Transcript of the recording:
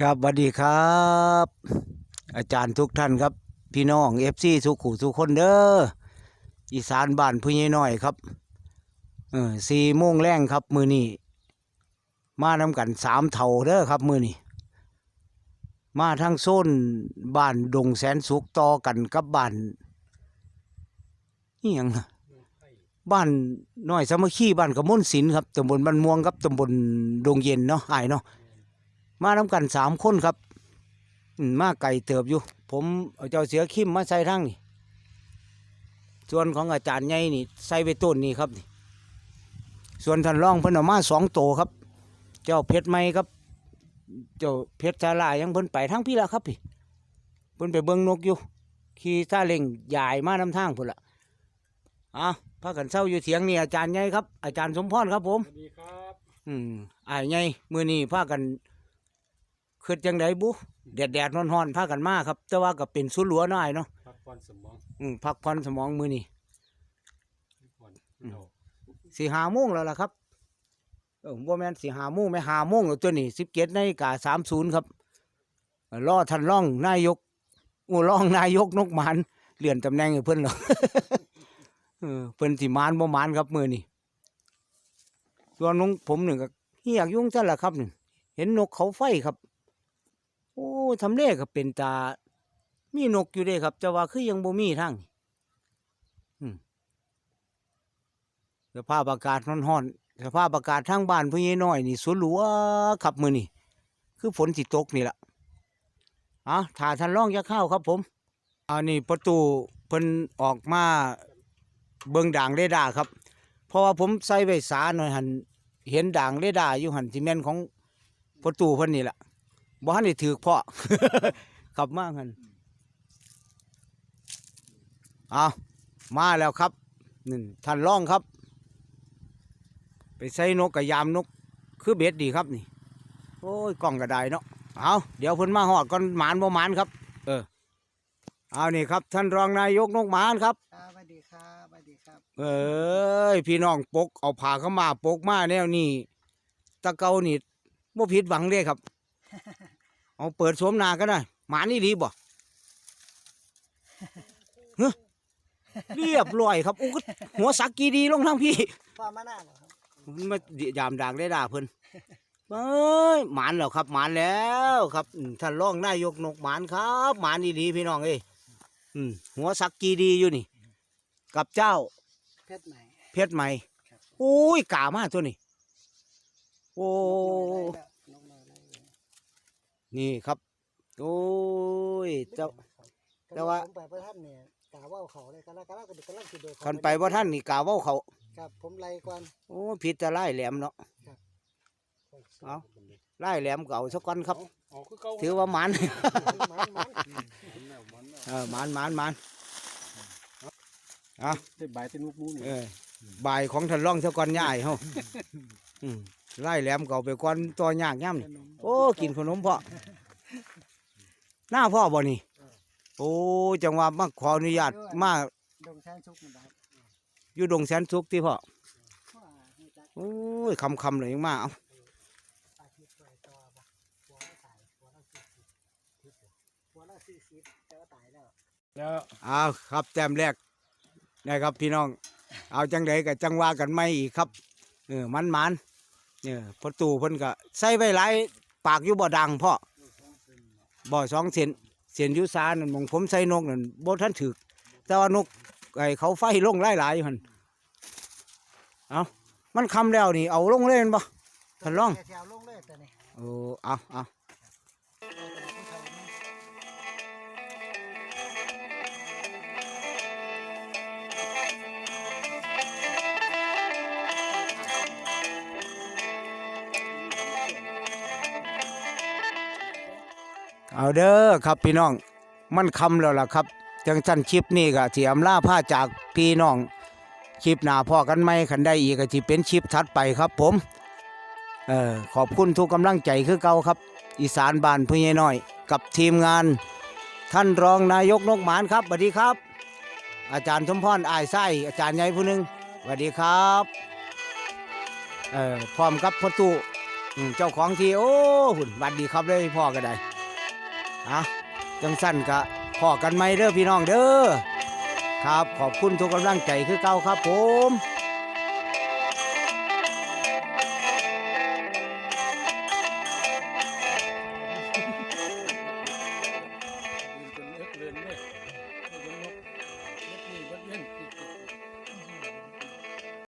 ครับสวัสดีครับ อาจารย์ทุกท่านครับ พี่น้องเอฟซีทุกขู่ทุกคนเด้ออีสานบ้านผู้ใหญ่น้อยครับเออสี่โมงแรงครับ มือนี้มานำกันสามเท่าเด้อครับ มือนี้มาทั้งโซนบ้านดงแสนสุขต่อกันกับบ้านนี่ยังบ้านน้อยสามัคคีบ้านกระมวลศิลป์ครับตำบลบ้านม่วงครับตำบลดงเย็นเนาะอ้ายเนาะ มาทำกันสามคนครับอืมมาไก่เติบอยู่ ผมเอาเจ้าเสือขิมมาใส่ทั้งนี่ส่วนของอาจารย์ใหญ่นี่ใส่ไปต้นนี่ครับนี่ส่วนท่านรองเพิ่นเอามาสองโตครับ เจ้าเพชรไม้ครับ เจ้าเพชรชาลายังเพิ่นไปทั้งพี่ละครับพี่เพิ่นไปเบิ่งนกอยู่ขี่ซาเล็งยายมานำทางพุ่นละอะพากันเศร้าอยู่เถียงนี่อาจารย์ใหญ่ครับ อาจารย์สมพรครับผมสวัสดีครับ อืมอ้ายไงมื้อนี้พากัน คิดจังไดบุแดดแดดๆร้อนๆพากันมาครับ แต่ว่าก็เป็นสุดหลัวน้อยเนาะพักผ่อนสมองอืมพักผ่อนสมองมื้อนี้พักผ่อนเราสิหาโมงแล้วล่ะครับเออบ่แม่นสิหาโมงแม่หาโมงแล้วตัวนี้17นาฬิกา30ครับรอท่านรองนายกอู้รองนายกนกหมานเลื่อนตำแหน่งให้เพิ่นหรอกเออเพิ่นสิหมานบ่หมานครับมื้อนี้ส่วนของผมนี่ก็เฮียกอยุ่จั่งซั่นล่ะครับนี่เห็นนกเขาไฟครับ โอ้ทำเลก็เป็นตา มีนกอยู่เด้ครับ แต่ว่าคือยังบ่มีทางนี่สภาพอากาศร้อนๆสภาพอากาศทางบ้านผู้ใหญ่น้อยนี่สวนหลัวครับมือนี้คือฝนสิตกนี่ล่ะอะถ้าท่านรองจะเข้าครับ ผมอันนี้ประตูเพิ่นออกมาเบิ่งด่างเรดาร์ครับ เพราะว่าผมใส่ไว้สาหน่อยหันเห็นด่างเรดาร์อยู่หันที่แม่นของประตูเพิ่นนี่ล่ะ บ่ทันได้ถือพ่อขับมากันเอามาแล้วครับนี่ท่านร่องครับ ไปใส่นกกับยามนก คือเบ็ดดีครับนี่ โอ้ยกล้องกระไดเนาะเอาเดี๋ยวเพิ่นมาหอดก่อนหมานบ่หมานครับ เออเอานี่ครับ ท่านรองนายกนกหมานครับครับสวัสดีครับสวัสดีครับ เอ้ยพี่น้องปกเอาผ้าเข้ามาปกมาแนวนี้ตะเกานี่บ่ผิดหวังเด้ครับ เอาเปิดสวมหนาก็ได้ หมานี่ดีบ่เฮ้ยเรียบร้อยครับอู้หัวสักกีดีลงทั้งพี่พ่อมาหน้าเหรอครับมันมายามด่างได้ด่าเพิ่นเอ้ยหมานแล้วครับหมานแล้วครับอืมท่านรองนายกนกหมานครับหมานดีๆพี่น้องเอ้ยอืมหัวสักกีดีอยู่นี่ กับเจ้า เพชรใหม่เพชรใหม่ครับโอ้ยกามาตัวนี้ โอ้ นกน้อยไล่แล้ว นี่ครับ โอ้ยเจ้า แต่ว่า ผมไปพระท่านเนี่ยกาว่าวเขาเลยกันแล้วกันแล้วก็กำลังสิเดินคันไปว่าท่านนี่กาเว้าเขา ครับ ผมไล่ก่อน โอ้ผิดจะไล่แหลมเนาะ เอา ไล่แหลมเก่าสักคนครับเอาคือเก่าถือว่าหมันมันมันมันแล้วมันแล้วเออหมันหมันหมัน เต็มใบเต็มลูกมูนี่ เออ บายของท่านร่องสักคนย่ายเฮาอืมไล่แหลมเก่าไปก่อนตัวยากย่ำนี่โอ้กินขนมพ่อหน้าพ่อบ่นี่โอ้จังหวะมาขออนุญาตมาดงแทนชุกนะครับอยู่ดงแสนสุกที่พ่อโอ้ยคำคำเลยยังมาเอาแล้วแล้วครับแต้มแรกนะครับพี่น้อง เอาจังไดกับจังว่ากันไม่อีกครับเออมันมันๆเนี่ยประตูเพิ่นก็ใส่ไว้หลายปากอยู่บ่ดังพ่อบ่สองเซนเสียนอยุซานั่นหมองผมใส่นกนั่นบ่ทันถึก แต่ว่านกไอ้เขาไฟลงหลายๆอยู่หั่นเอามันคำแล้วนี่เอาลงเลยแม่นบ่ท่านรองแถวลงเลยแต่นี่โอ้เอาเอา เอาเด้อครับพี่น้อง มันคำแล้วล่ะครับ จังสั้นคลิปนี้ก็ที่อำลาผ้าจากพี่น้อง คลิปหน้าพ่อกันไหมคันได้อีกก็ที่เป็นคลิปถัดไปครับ ผมเออขอบคุณทุกกำลังใจคือเก่าครับ อีสานบ้านผู้ใหญ่น้อย กับทีมงาน ท่านรองนายกนกหมานครับสวัสดีครับ อาจารย์สมพรอายไส้อาจารย์ใหญ่ผู้หนึ่งสวัสดีครับเออพร้อมกับพ่อตู้เจ้าของที่โอ้หุ่นหวัดดีครับเลยพ่อก็ได้ อะจังสั้นกะพอกันไหมเด้อพี่น้องเด้อครับ ขอบคุณทุกกำลังใจคือเก่าครับผม